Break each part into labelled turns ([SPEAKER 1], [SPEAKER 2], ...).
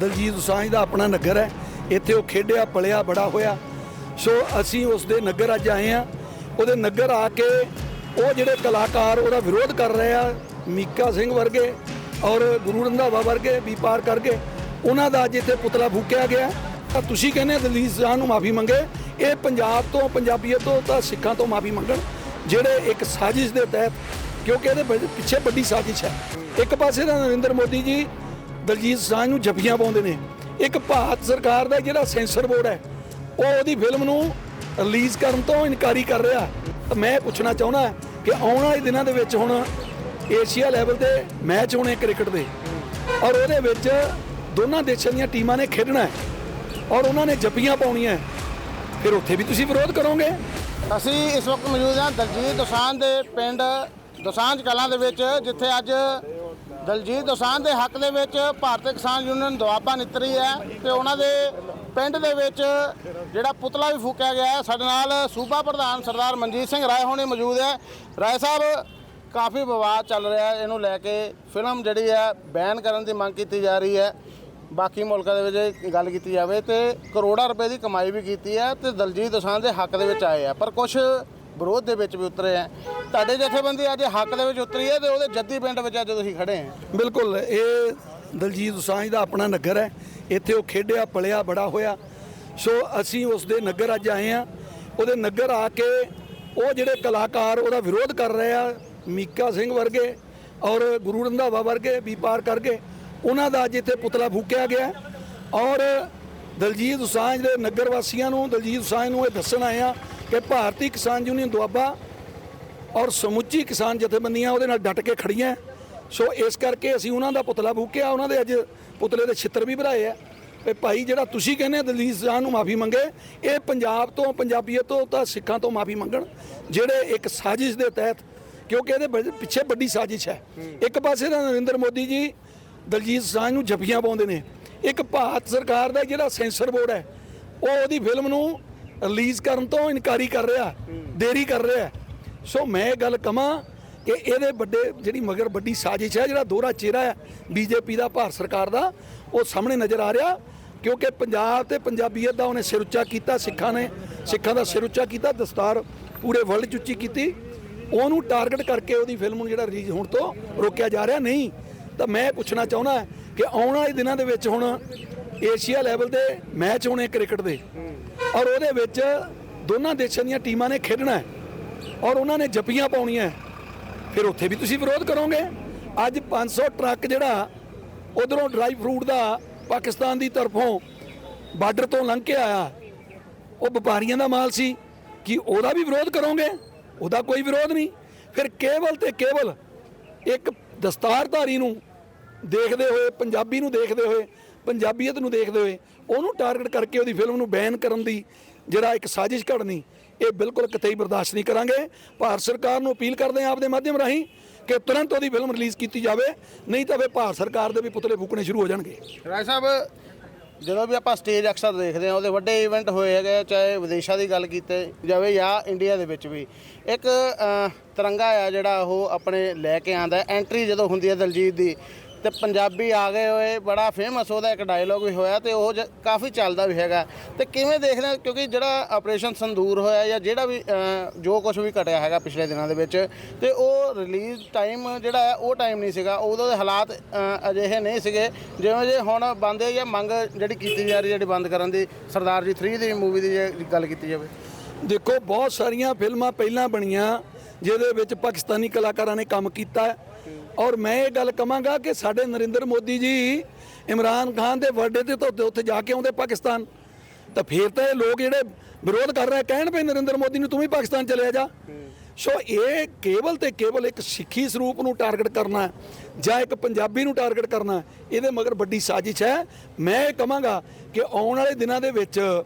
[SPEAKER 1] ਦਲਜੀਤ ਦੋਸਾਂਝ ਦਾ ਆਪਣਾ ਨਗਰ ਹੈ। ਇੱਥੇ ਉਹ ਖੇਡਿਆ, ਪਲਿਆ, ਬੜਾ ਹੋਇਆ। ਸੋ ਅਸੀਂ ਉਸ ਦੇ ਨਗਰ ਅੱਜ ਆਏ ਆ ਉਹਦੇ ਨਗਰ ਆ ਕੇ ਉਹ ਜਿਹੜੇ ਕਲਾਕਾਰ ਉਹਦਾ ਵਿਰੋਧ ਕਰ ਰਹੇ ਆ, ਮੀਕਾ ਸਿੰਘ ਵਰਗੇ ਔਰ ਗੁਰੂ ਰੰਧਾਵਾ ਵਰਗੇ ਵੀ ਪਾਰ ਕਰਕੇ, ਉਹਨਾਂ ਦਾ ਅੱਜ ਇੱਥੇ ਪੁਤਲਾ ਫੂਕਿਆ ਗਿਆ। ਤਾਂ ਤੁਸੀਂ ਕਹਿੰਦੇ ਦਲਜੀਤ ਦੋਸਾਂਝ ਨੂੰ ਮਾਫੀ ਮੰਗੇ। ਇਹ ਪੰਜਾਬ ਤੋਂ, ਪੰਜਾਬੀਅਤ ਤੋਂ ਤਾਂ ਸਿੱਖਾਂ ਤੋਂ ਮਾਫੀ ਮੰਗਣ, ਜਿਹੜੇ ਇੱਕ ਸਾਜ਼ਿਸ਼ ਦੇ ਤਹਿਤ, ਕਿਉਂਕਿ ਇਹਦੇ ਪਿੱਛੇ ਵੱਡੀ ਸਾਜ਼ਿਸ਼ ਹੈ। ਇੱਕ ਪਾਸੇ ਤਾਂ ਨਰਿੰਦਰ ਮੋਦੀ ਜੀ ਦਲਜੀਤ ਸਾਂਝ ਨੂੰ ਜੱਫੀਆਂ ਪਾਉਂਦੇ ਨੇ। ਇੱਕ ਭਾਰਤ ਸਰਕਾਰ ਦਾ ਜਿਹੜਾ ਸੈਂਸਰ ਬੋਰਡ ਹੈ, ਉਹ ਉਹਦੀ ਫਿਲਮ ਨੂੰ ਰਿਲੀਜ਼ ਕਰਨ ਤੋਂ ਇਨਕਾਰੀ ਕਰ ਰਿਹਾ। ਤਾਂ ਮੈਂ ਪੁੱਛਣਾ ਚਾਹੁੰਦਾ ਕਿ ਆਉਣ ਵਾਲੇ ਦਿਨਾਂ ਦੇ ਵਿੱਚ ਹੁਣ ਏਸ਼ੀਆ ਲੈਵਲ ਤੇ ਮੈਚ ਹੋਣੇ ਕ੍ਰਿਕਟ ਦੇ। ਔਰ ਉਹਦੇ ਵਿੱਚ ਦੋਨਾਂ ਦੇਸ਼ਾਂ ਦੀਆਂ ਟੀਮਾਂ ਨੇ ਖੇਡਣਾ ਹੈ। ਔਰ ਉਹਨਾਂ ਨੇ ਜੱਫੀਆਂ ਪਾਉਣੀਆਂ ਫਿਰ ਉੱਥੇ ਵੀ ਤੁਸੀਂ ਵਿਰੋਧ ਕਰੋਗੇ?
[SPEAKER 2] ਅਸੀਂ ਇਸ ਵਕਤ ਮੌਜੂਦ ਹਾਂ ਦਲਜੀਤ ਦੋਸਾਂਝ ਦੇ ਪਿੰਡ ਦੋਸਾਂਝ ਕਲਾਂ ਦੇ ਵਿੱਚ, ਜਿੱਥੇ ਅੱਜ ਦਲਜੀਤ ਦੋਸਾਂਝ ਦੇ ਹੱਕ ਦੇ ਵਿੱਚ ਭਾਰਤੀ ਕਿਸਾਨ ਯੂਨੀਅਨ ਦੁਆਬਾ ਨਿਤਰੀ ਹੈ ਤੇ ਉਹਨਾਂ ਦੇ ਪਿੰਡ ਦੇ ਵਿੱਚ ਜਿਹੜਾ ਪੁਤਲਾ ਵੀ ਫੂਕਿਆ ਗਿਆ ਹੈ। ਸਾਡੇ ਨਾਲ ਸੂਬਾ ਪ੍ਰਧਾਨ ਸਰਦਾਰ ਮਨਜੀਤ ਸਿੰਘ ਰਾਏ ਹੋਣੀ ਮੌਜੂਦ ਹੈ। ਰਾਏ ਸਾਹਿਬ, ਕਾਫੀ ਵਿਵਾਦ ਚੱਲ ਰਿਹਾ ਹੈ। ਇਹਨੂੰ ਲੈ ਕੇ ਫਿਲਮ ਜਿਹੜੀ ਹੈ, ਬੈਨ ਕਰਨ ਦੀ ਮੰਗ ਕੀਤੀ ਜਾ ਰਹੀ ਹੈ। ਬਾਕੀ ਮੁਲਕਾਂ ਦੇ ਵਿੱਚ ਗੱਲ ਕੀਤੀ ਜਾਵੇ ਤੇ ਕਰੋੜਾਂ ਰੁਪਏ ਦੀ ਕਮਾਈ ਵੀ ਕੀਤੀ ਹੈ ਤੇ ਦਲਜੀਤ ਦੋਸਾਂਝ ਦੇ ਹੱਕ ਦੇ ਵਿੱਚ ਆਏ ਆ। ਪਰ ਕੁਝ ਵਿਰੋਧ ਦੇ ਵਿੱਚ ਵੀ ਉਤਰੇ ਆ। ਤੁਹਾਡੇ ਜਥੇਬੰਦੀ ਅੱਜ ਹੱਕ ਦੇ ਵਿੱਚ ਉਤਰੀ ਹੈ ਤੇ ਉਹਦੇ ਜੱਦੀ ਪਿੰਡ ਵਿੱਚ ਅੱਜ ਤੁਸੀਂ ਖੜੇ ਆ।
[SPEAKER 1] ਬਿਲਕੁਲ, ਇਹ ਦਲਜੀਤ ਦੋਸਾਂਝ ਦਾ ਆਪਣਾ ਨਗਰ ਹੈ। ਇੱਥੇ ਉਹ ਖੇਡਿਆ, ਪਲਿਆ, ਬੜਾ ਹੋਇਆ। ਸੋ ਅਸੀਂ ਉਸ ਦੇ ਨਗਰ ਅੱਜ ਆਏ ਆ ਉਹਦੇ ਨਗਰ ਆ ਕੇ ਉਹ ਜਿਹੜੇ ਕਲਾਕਾਰ ਉਹਦਾ ਵਿਰੋਧ ਕਰ ਰਹੇ ਆ, ਮੀਕਾ ਸਿੰਘ ਵਰਗੇ ਔਰ ਗੁਰੂ ਰੰਧਾਵਾ ਵਰਗੇ ਵੀ ਪਾਰ ਕਰਕੇ, ਉਹਨਾਂ ਦਾ ਅੱਜ ਇੱਥੇ ਪੁਤਲਾ ਫੂਕਿਆ ਗਿਆ ਔਰ ਦਲਜੀਤ ਦੋਸਾਂਝ ਦੇ ਨਗਰ ਵਾਸੀਆਂ ਨੂੰ, ਦਲਜੀਤ ਦੋਸਾਂਝ ਨੂੰ ਇਹ ਦੱਸਣ ਆਏ ਆ ਕਿ ਭਾਰਤੀ ਕਿਸਾਨ ਯੂਨੀਅਨ ਦੁਆਬਾ ਔਰ ਸਮੁੱਚੀ ਕਿਸਾਨ ਜਥੇਬੰਦੀਆਂ ਉਹਦੇ ਨਾਲ ਡਟ ਕੇ ਖੜੀਆਂ। ਸੋ ਇਸ ਕਰਕੇ ਅਸੀਂ ਉਹਨਾਂ ਦਾ ਪੁਤਲਾ ਫੂਕਿਆ ਉਹਨਾਂ ਦੇ ਅੱਜ ਪੁਤਲੇ ਦੇ ਛਿੱਤਰ ਵੀ ਭਰਾਏ ਆ। ਤੇ ਭਾਈ ਜਿਹੜਾ ਤੁਸੀਂ ਕਹਿੰਦੇ ਦਲਜੀਤ ਦੋਸਾਂਝ ਨੂੰ ਮਾਫੀ ਮੰਗੇ ਇਹ ਪੰਜਾਬ ਤੋਂ ਪੰਜਾਬੀਅਤ ਤੋਂ ਤਾਂ ਸਿੱਖਾਂ ਤੋਂ ਮਾਫੀ ਮੰਗਣ ਜਿਹੜੇ ਇੱਕ ਸਾਜ਼ਿਸ਼ ਦੇ ਤਹਿਤ ਕਿਉਂਕਿ ਇਹਦੇ ਪਿੱਛੇ ਵੱਡੀ ਸਾਜ਼ਿਸ਼ ਹੈ। ਇੱਕ ਪਾਸੇ ਤਾਂ ਨਰਿੰਦਰ ਮੋਦੀ ਜੀ ਦਲਜੀਤ ਦੋਸਾਂਝ ਨੂੰ ਜੱਫੀਆਂ ਪਾਉਂਦੇ ਨੇ। ਇੱਕ ਭਾਰਤ ਸਰਕਾਰ ਦਾ ਜਿਹੜਾ ਸੈਂਸਰ ਬੋਰਡ ਹੈ ਉਹ ਉਹਦੀ ਫਿਲਮ ਨੂੰ ਰਿਲੀਜ਼ ਕਰਨ ਤੋਂ ਇਨਕਾਰੀ ਕਰ ਰਿਹਾ, ਦੇਰੀ ਕਰ ਰਿਹਾ। ਸੋ ਮੈਂ ਇਹ ਗੱਲ ਕਹਾਂ ਕਿ ਇਹਦੇ ਵੱਡੇ ਜਿਹੜੀ ਮਗਰ ਵੱਡੀ ਸਾਜ਼ਿਸ਼ ਹੈ, ਜਿਹੜਾ ਦੋਹਰਾ ਚਿਹਰਾ ਹੈ ਬੀਜੇਪੀ ਦਾ, ਭਾਰਤ ਸਰਕਾਰ ਦਾ, ਉਹ ਸਾਹਮਣੇ ਨਜ਼ਰ ਆ ਰਿਹਾ ਕਿਉਂਕਿ ਪੰਜਾਬ ਤੇ ਪੰਜਾਬੀਅਤ ਦਾ ਉਹਨੇ ਸਿਰ ਉੱਚਾ ਕੀਤਾ, ਸਿੱਖਾਂ ਨੇ, ਸਿੱਖਾਂ ਦਾ ਸਿਰ ਉੱਚਾ ਕੀਤਾ, ਦਸਤਾਰ ਪੂਰੇ ਵਰਲਡ 'ਚ ਉੱਚੀ ਕੀਤੀ। ਉਹਨੂੰ ਟਾਰਗੇਟ ਕਰਕੇ ਉਹਦੀ ਫਿਲਮ ਨੂੰ ਜਿਹੜਾ ਰਿਲੀਜ਼ ਹੋਣ ਤੋਂ ਰੋਕਿਆ ਜਾ ਰਿਹਾ। ਨਹੀਂ, ਤਾਂ ਮੈਂ ਪੁੱਛਣਾ ਚਾਹੁੰਦਾ ਕਿ ਆਉਣ ਵਾਲੇ ਦਿਨਾਂ ਦੇ ਵਿੱਚ ਹੁਣ ਏਸ਼ੀਆ ਲੈਵਲ ਦੇ ਮੈਚ ਹੋਣੇ ਕ੍ਰਿਕਟ ਦੇ। ਔਰ ਉਹਦੇ ਵਿੱਚ ਦੋਨਾਂ ਦੇਸ਼ਾਂ ਦੀਆਂ ਟੀਮਾਂ ਨੇ ਖੇਡਣਾ ਹੈ। ਔਰ ਉਹਨਾਂ ਨੇ ਜੱਪੀਆਂ ਪਾਉਣੀਆਂ ਫਿਰ ਉੱਥੇ ਵੀ ਤੁਸੀਂ ਵਿਰੋਧ ਕਰੋਗੇ। ਅੱਜ 500 ਟਰੱਕ ਜਿਹੜਾ ਉਧਰੋਂ ਡਰਾਈ ਫਰੂਟ ਦਾ ਪਾਕਿਸਤਾਨ ਦੀ ਤਰਫੋਂ ਬਾਰਡਰ ਤੋਂ ਲੰਘ ਕੇ ਆਇਆ। ਉਹ ਵਪਾਰੀਆਂ ਦਾ ਮਾਲ ਸੀ ਕਿ ਉਹਦਾ ਵੀ ਵਿਰੋਧ ਕਰੋਗੇ? ਉਹਦਾ ਕੋਈ ਵਿਰੋਧ ਨਹੀਂ। ਫਿਰ ਕੇਵਲ ਤੇ ਕੇਵਲ ਇੱਕ ਦਸਤਾਰਧਾਰੀ ਨੂੰ ਦੇਖਦੇ ਹੋਏ, ਪੰਜਾਬੀ ਨੂੰ ਦੇਖਦੇ ਹੋਏ, ਪੰਜਾਬੀਅਤ ਨੂੰ ਦੇਖਦੇ ਹੋਏ ਉਹਨੂੰ ਟਾਰਗੇਟ ਕਰਕੇ ਉਹਦੀ ਫਿਲਮ ਨੂੰ ਬੈਨ ਕਰਨ ਦੀ ਜਿਹੜਾ ਇੱਕ ਸਾਜ਼ਿਸ਼ ਘੜਨੀ ਇਹ ਬਿਲਕੁਲ ਕਿਤੇ ਬਰਦਾਸ਼ਤ ਨਹੀਂ ਕਰਾਂਗੇ। ਭਾਰਤ ਸਰਕਾਰ ਨੂੰ ਅਪੀਲ ਕਰਦੇ ਹਾਂ ਆਪਦੇ ਮਾਧਿਅਮ ਰਾਹੀਂ ਕਿ ਤੁਰੰਤ ਉਹਦੀ ਫਿਲਮ ਰਿਲੀਜ਼ ਕੀਤੀ ਜਾਵੇ ਨਹੀਂ ਤਾਂ ਫਿਰ ਭਾਰਤ ਸਰਕਾਰ ਦੇ ਵੀ ਪੁਤਲੇ ਫੂਕਣੇ ਸ਼ੁਰੂ ਹੋ ਜਾਣਗੇ।
[SPEAKER 2] ਰਾਏ ਸਾਹਿਬ ਜਦੋਂ ਵੀ ਆਪਾਂ ਸਟੇਜ ਅਕਸਰ ਦੇਖਦੇ ਹਾਂ ਉਹਦੇ ਵੱਡੇ ਇਵੈਂਟ ਹੋਏ ਹੈਗੇ ਚਾਹੇ ਵਿਦੇਸ਼ਾਂ ਦੀ ਗੱਲ ਕੀਤੇ ਜਾਵੇ ਜਾਂ ਇੰਡੀਆ ਦੇ ਵਿੱਚ ਵੀ। ਇੱਕ ਅਹ, ਤਿਰੰਗਾ ਆ ਜਿਹੜਾ ਉਹ ਆਪਣੇ ਲੈ ਕੇ ਆਂਦਾ ਐਂਟਰੀ ਜਦੋਂ ਹੁੰਦੀ ਹੈ ਦਲਜੀਤ ਦੀ ਤੇ ਪੰਜਾਬੀ ਆ ਗਏ ਹੋਏ, ਬੜਾ ਫੇਮਸ ਉਹਦਾ ਇੱਕ ਡਾਇਲੋਗ ਵੀ ਹੋਇਆ ਤੇ ਉਹ ਜ- ਕਾਫੀ ਚੱਲਦਾ ਵੀ ਹੈਗਾ। ਤੇ ਕਿਵੇਂ ਦੇਖਦੇ ਹੋ? ਕਿਉਂਕਿ ਜਿਹੜਾ ਆਪਰੇਸ਼ਨ ਸੰਦੂਰ ਹੋਇਆ ਜਾਂ ਜਿਹੜਾ ਵੀ ਜੋ ਕੁਝ ਵੀ ਘਟਿਆ ਹੈਗਾ ਪਿਛਲੇ ਦਿਨਾਂ ਦੇ ਵਿੱਚ, ਤੇ ਉਹ ਰਿਲੀਜ਼ ਟਾਈਮ ਜਿਹੜਾ ਹੈ, ਉਹ ਟਾਈਮ ਨਹੀਂ ਸੀਗਾ। ਉਦੋਂ ਦੇ ਹਾਲਾਤ ਅਜਿਹੇ ਨਹੀਂ ਸੀਗੇ। ਜਿਵੇਂ ਜੇ ਹੁਣ ਬੰਦ ਜਾਂ ਮੰਗ ਜਿਹੜੀ ਕੀਤੀ ਜਾ ਰਹੀ, ਜਿਹੜੀ ਬੰਦ ਕਰਨ ਦੀ, ਸਰਦਾਰ ਜੀ 3 ਦੀ ਮੂਵੀ ਦੀ ਜੇ ਗੱਲ ਕੀਤੀ ਜਾਵੇ।
[SPEAKER 1] ਦੇਖੋ, ਬਹੁਤ ਸਾਰੀਆਂ ਫਿਲਮਾਂ ਪਹਿਲਾਂ ਬਣੀਆਂ, ਜਿਹਦੇ ਵਿੱਚ ਪਾਕਿਸਤਾਨੀ ਕਲਾਕਾਰਾਂ ਨੇ ਕੰਮ ਕੀਤਾ ਔਰ ਮੈਂ ਇਹ ਗੱਲ ਕਹਾਂਗਾ ਕਿ ਸਾਡੇ ਨਰਿੰਦਰ ਮੋਦੀ ਜੀ ਇਮਰਾਨ ਖਾਨ ਦੇ ਬਰਥਡੇ ਤੇ ਤਾਂ ਉੱਥੇ- ਜਾ ਕੇ ਆਉਂਦੇ ਪਾਕਿਸਤਾਨ। ਤਾਂ ਫਿਰ ਤਾਂ ਇਹ ਲੋਕ ਜਿਹੜੇ ਵਿਰੋਧ ਕਰ ਰਹੇ ਕਹਿਣ ਪਏ ਨਰਿੰਦਰ ਮੋਦੀ ਨੂੰ ਤੂੰ ਵੀ ਪਾਕਿਸਤਾਨ ਚਲਿਆ ਜਾ। ਸੋ ਇਹ ਕੇਵਲ ਤੇ ਕੇਵਲ ਇੱਕ ਸਿੱਖੀ ਸਰੂਪ ਨੂੰ ਟਾਰਗੇਟ ਕਰਨਾ, ਜਾਂ ਇੱਕ ਪੰਜਾਬੀ ਨੂੰ ਟਾਰਗੇਟ ਕਰਨਾ, ਇਹਦੇ ਮਗਰ ਵੱਡੀ ਸਾਜ਼ਿਸ਼ ਹੈ। ਮੈਂ ਇਹ ਕਹਾਂਗਾ ਕਿ ਆਉਣ ਵਾਲੇ ਦਿਨਾਂ ਦੇ ਵਿੱਚ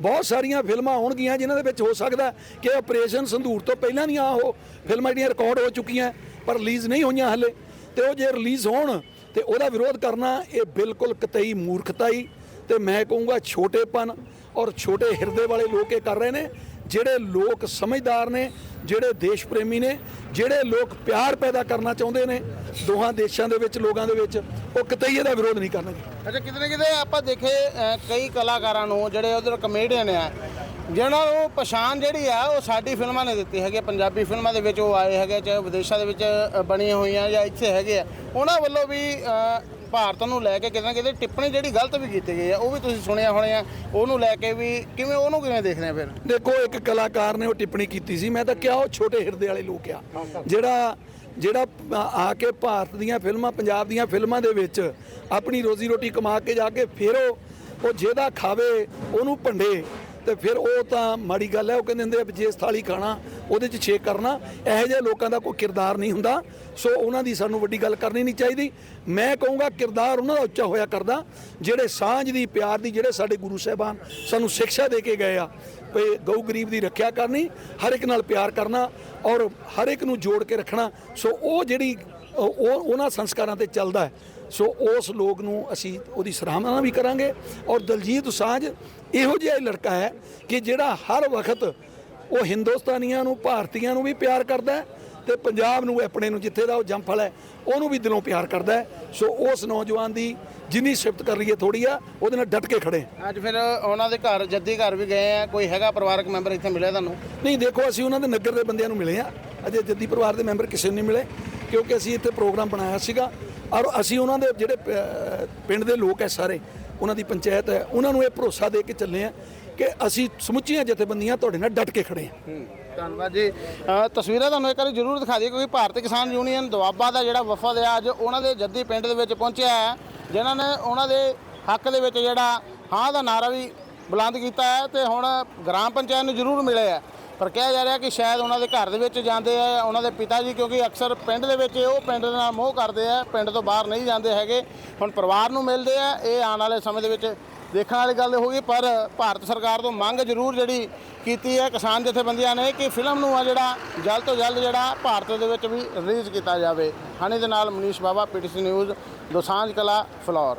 [SPEAKER 1] ਬਹੁਤ ਸਾਰੀਆਂ ਫਿਲਮਾਂ ਆਉਣਗੀਆਂ, ਜਿਨ੍ਹਾਂ ਦੇ ਵਿੱਚ ਹੋ ਸਕਦਾ ਕਿ ਆਪਰੇਸ਼ਨ ਸੰਧੂਰ ਤੋਂ ਪਹਿਲਾਂ ਦੀਆਂ ਉਹ ਫਿਲਮਾਂ ਜਿਹੜੀਆਂ ਰਿਕਾਰਡ ਹੋ ਚੁੱਕੀਆਂ। ਪਰ ਰਿਲੀਜ਼ ਨਹੀਂ ਹੋਈਆਂ ਹਲੇ। ਤੇ ਉਹ ਜੇ ਰਿਲੀਜ਼ ਹੋਣ, ਤੇ ਉਹਦਾ ਵਿਰੋਧ ਕਰਨਾ ਇਹ ਬਿਲਕੁਲ ਕਤਈ ਮੂਰਖਤਾ ਹੀ ਤੇ ਮੈਂ ਕਹੂੰਗਾ ਛੋਟੇਪਨ ਔਰ ਛੋਟੇ ਹਿਰਦੇ ਵਾਲੇ ਲੋਕ ਇਹ ਕਰ ਰਹੇ ਨੇ, ਜਿਹੜੇ ਲੋਕ ਸਮਝਦਾਰ ਨੇ, ਜਿਹੜੇ ਦੇਸ਼ ਪ੍ਰੇਮੀ ਨੇ, ਜਿਹੜੇ ਲੋਕ ਪਿਆਰ ਪੈਦਾ ਕਰਨਾ ਚਾਹੁੰਦੇ ਨੇ, ਦੋਹਾਂ ਦੇਸ਼ਾਂ ਦੇ ਵਿੱਚ, ਲੋਕਾਂ ਦੇ ਵਿੱਚ, ਉਹ ਕਿਤੇ ਇਹਦਾ ਵਿਰੋਧ ਨਹੀਂ ਕਰਨਗੇ।
[SPEAKER 2] ਅੱਛਾ ਕਿਤੇ ਨਾ ਕਿਤੇ ਆਪਾਂ ਦੇਖੇ ਕਈ ਕਲਾਕਾਰਾਂ ਨੂੰ, ਜਿਹੜੇ ਉਧਰ ਕਮੇਡੀਅਨ ਆ ਜਿਹਨਾਂ ਨੂੰ ਪਛਾਣ ਜਿਹੜੀ ਆ ਉਹ ਸਾਡੀ ਫਿਲਮਾਂ ਨੇ ਦਿੱਤੀ ਹੈਗੀ ਆ, ਪੰਜਾਬੀ ਫਿਲਮਾਂ ਦੇ ਵਿੱਚ ਉਹ ਆਏ ਹੈਗੇ ਚਾਹੇ ਵਿਦੇਸ਼ਾਂ ਦੇ ਵਿੱਚ ਬਣੀਆਂ ਹੋਈਆਂ ਜਾਂ ਇੱਥੇ ਹੈਗੇ ਆ। ਉਹਨਾਂ ਵੱਲੋਂ ਵੀ ਭਾਰਤ ਨੂੰ ਲੈ ਕੇ ਕਿਤੇ ਨਾ ਕਿਤੇ ਟਿੱਪਣੀ ਜਿਹੜੀ ਗਲਤ ਵੀ ਕੀਤੀ ਗਈ ਆ ਉਹ ਵੀ ਤੁਸੀਂ ਸੁਣਿਆ ਹੋਣੇ ਆ ਉਹਨੂੰ ਲੈ ਕੇ ਵੀ ਕਿਵੇਂ ਉਹਨੂੰ ਕਿਵੇਂ ਦੇਖਦੇ ਆ ਫਿਰ?
[SPEAKER 1] ਦੇਖੋ ਇੱਕ ਕਲਾਕਾਰ ਨੇ ਉਹ ਟਿੱਪਣੀ ਕੀਤੀ ਸੀ। ਮੈਂ ਤਾਂ ਕਿਹਾ ਉਹ ਛੋਟੇ ਹਿਰਦੇ ਵਾਲੇ ਲੋਕ ਆ। ਜਿਹੜਾ ਜਿਹੜਾ ਆ- ਕੇ ਭਾਰਤ ਦੀਆਂ ਫਿਲਮਾਂ ਪੰਜਾਬ ਦੀਆਂ ਫਿਲਮਾਂ ਦੇ ਵਿੱਚ ਆਪਣੀ ਰੋਜ਼ੀ ਰੋਟੀ ਕਮਾ ਕੇ ਜਾ ਕੇ ਫਿਰ ਉਹ ਜਿਹਦਾ ਖਾਵੇ ਉਹਨੂੰ ਭੰਡੇ। ਤੇ ਫਿਰ ਉਹ ਤਾਂ ਮਾੜੀ ਗੱਲ ਹੈ, ਉਹ ਕਹਿੰਦੇ ਹੁੰਦੇ ਆ ਵੀ ਜੇ ਥਾਲੀ ਖਾਣਾ, ਉਹਦੇ 'ਚ ਛੇਕ ਕਰਨਾ, ਇਹੋ ਜਿਹੇ ਲੋਕਾਂ ਦਾ ਕੋਈ ਕਿਰਦਾਰ ਨਹੀਂ ਹੁੰਦਾ। ਸੋ ਉਹਨਾਂ ਦੀ ਸਾਨੂੰ ਵੱਡੀ ਗੱਲ ਕਰਨੀ ਨਹੀਂ ਚਾਹੀਦੀ। ਮੈਂ ਕਹੂੰਗਾ ਕਿਰਦਾਰ ਉਹਨਾਂ ਦਾ ਉੱਚਾ ਹੋਇਆ ਕਰਦਾ। ਜਿਹੜੇ ਸਾਂਝ ਦੀ, ਪਿਆਰ ਦੀ, ਜਿਹੜੇ ਸਾਡੇ ਗੁਰੂ ਸਾਹਿਬਾਨ ਸਾਨੂੰ ਸਿੱਖਿਆ ਦੇ ਕੇ ਗਏ ਆ, ਵੀ ਗਊ ਗਰੀਬ ਦੀ ਰੱਖਿਆ ਕਰਨੀ, ਹਰ ਇੱਕ ਨਾਲ ਪਿਆਰ ਕਰਨਾ ਔਰ ਹਰ ਇੱਕ ਨੂੰ ਜੋੜ ਕੇ ਰੱਖਣਾ। ਸੋ ਉਹ ਜਿਹੜੀ, ਉਹ, ਉਹ- ਉਹਨਾਂ ਸੰਸਕਾਰਾਂ ਤੇ ਚੱਲਦਾ ਹੈ। ਸੋ ਉਸ ਲੋਕ ਨੂੰ ਅਸੀਂ ਉਹਦੀ ਸਰਾਹਨਾ ਵੀ ਕਰਾਂਗੇ ਔਰ ਦਲਜੀਤ ਦੋਸਾਂਝ ਇਹੋ ਜਿਹਾ ਲੜਕਾ ਹੈ ਕਿ ਜਿਹੜਾ ਹਰ ਵਕਤ ਉਹ ਹਿੰਦੁਸਤਾਨੀਆਂ ਨੂੰ ਭਾਰਤੀਆਂ ਨੂੰ ਵੀ ਪਿਆਰ ਕਰਦਾ ਹੈ ਤੇ ਪੰਜਾਬ ਨੂੰ ਆਪਣੇ ਨੂੰ ਜਿੱਥੇ ਦਾ ਉਹ ਜੰਮਫਲ ਹੈ ਉਹਨੂੰ ਵੀ ਦਿਲੋਂ ਪਿਆਰ ਕਰਦਾ ਹੈ। ਸੋ ਉਸ ਨੌਜਵਾਨ ਦੀ ਜਿੰਨੀ ਸਿਫਤ ਕਰ ਲਈਏ ਥੋੜੀ ਆ ਉਹਦੇ ਨਾਲ ਡਟ ਕੇ ਖੜੇ।
[SPEAKER 2] ਅੱਜ ਫਿਰ ਉਹਨਾਂ ਦੇ ਘਰ ਜੱਦੀ ਘਰ ਵੀ ਗਏ ਆ ਕੋਈ ਹੈਗਾ ਪਰਿਵਾਰਕ ਮੈਂਬਰ ਇੱਥੇ ਮਿਲਿਆ ਤੁਹਾਨੂੰ?
[SPEAKER 1] ਨਹੀਂ ਦੇਖੋ ਅਸੀਂ ਉਹਨਾਂ ਦੇ ਨਗਰ ਦੇ ਬੰਦਿਆਂ ਨੂੰ ਮਿਲੇ ਆ। ਅਜੇ ਜੱਦੀ ਪਰਿਵਾਰ ਦੇ ਮੈਂਬਰ ਕਿਸੇ ਨੂੰ ਨਹੀਂ ਮਿਲੇ ਕਿਉਂਕਿ ਅਸੀਂ ਇੱਥੇ ਪ੍ਰੋਗਰਾਮ ਬਣਾਇਆ ਸੀਗਾ। ਔਰ ਅਸੀਂ ਉਹਨਾਂ ਦੇ ਜਿਹੜੇ ਪ- ਪਿੰਡ ਦੇ ਲੋਕ ਐ ਸਾਰੇ, ਉਹਨਾਂ ਦੀ ਪੰਚਾਇਤ ਹੈ, ਉਹਨਾਂ ਨੂੰ ਇਹ ਭਰੋਸਾ ਦੇ ਕੇ ਚੱਲੇ ਆ ਕਿ ਅਸੀਂ ਸਮੁੱਚੀਆਂ ਜਥੇਬੰਦੀਆਂ ਤੁਹਾਡੇ ਨਾਲ ਡਟ ਕੇ ਖੜੇ ਆ
[SPEAKER 2] ਧੰਨਵਾਦ ਜੀ। ਤਸਵੀਰਾਂ ਤੁਹਾਨੂੰ ਇੱਕ ਵਾਰੀ ਜ਼ਰੂਰ ਦਿਖਾ ਦਈਏ ਕਿਉਂਕਿ ਭਾਰਤੀ ਕਿਸਾਨ ਯੂਨੀਅਨ ਦੁਆਬਾ ਦਾ ਜਿਹੜਾ ਵਫਦ ਹੈ ਅੱਜ ਉਹਨਾਂ ਦੇ ਜੱਦੀ ਪਿੰਡ ਦੇ ਵਿੱਚ ਪਹੁੰਚਿਆ ਹੈ, ਜਿਨ੍ਹਾਂ ਨੇ ਉਹਨਾਂ ਦੇ ਹੱਕ ਦੇ ਵਿੱਚ ਜਿਹੜਾ ਹਾਂ ਦਾ ਨਾਰਾ ਵੀ ਬੁਲੰਦ ਕੀਤਾ ਹੈ ਤੇ ਹੁਣ ਗ੍ਰਾਮ ਪੰਚਾਇਤ ਨੂੰ ਜ਼ਰੂਰ ਮਿਲੇ ਆ ਪਰ ਕਿਹਾ ਜਾ ਰਿਹਾ ਕਿ ਸ਼ਾਇਦ ਉਹਨਾਂ ਦੇ ਘਰ ਦੇ ਵਿੱਚ ਜਾਂਦੇ ਆ, ਉਹਨਾਂ ਦੇ ਪਿਤਾ ਜੀ, ਕਿਉਂਕਿ ਅਕਸਰ ਪਿੰਡ ਦੇ ਵਿੱਚ ਉਹ ਪਿੰਡ ਦੇ ਨਾਲ ਮੋਹ ਕਰਦੇ ਆ, ਪਿੰਡ ਤੋਂ ਬਾਹਰ ਨਹੀਂ ਜਾਂਦੇ ਹੈਗੇ। ਹੁਣ ਪਰਿਵਾਰ ਨੂੰ ਮਿਲਦੇ ਆ, ਇਹ ਆਉਣ ਵਾਲੇ ਸਮੇਂ ਦੇ ਵਿੱਚ ਦੇਖਣ ਵਾਲੀ ਗੱਲ ਹੋਊਗੀ, ਪਰ ਭਾਰਤ ਸਰਕਾਰ ਤੋਂ ਮੰਗ ਜ਼ਰੂਰ ਜਿਹੜੀ ਕੀਤੀ ਹੈ ਕਿਸਾਨ ਜਥੇਬੰਦੀਆਂ ਨੇ ਕਿ ਫਿਲਮ ਨੂੰ ਆ ਜਿਹੜਾ ਜਲਦ ਤੋਂ ਜਲਦ ਜਿਹੜਾ ਭਾਰਤ ਦੇ ਵਿੱਚ ਵੀ ਰਿਲੀਜ਼ ਕੀਤਾ ਜਾਵੇ। ਹਾਨੀ ਦੇ ਨਾਲ ਮਨੀਸ਼ ਬਾਬਾ ਪੀਟੀਸੀ ਨਿਊਜ਼ ਦੋਸਾਂਝ ਕਲਾ, ਫਲੋਰ।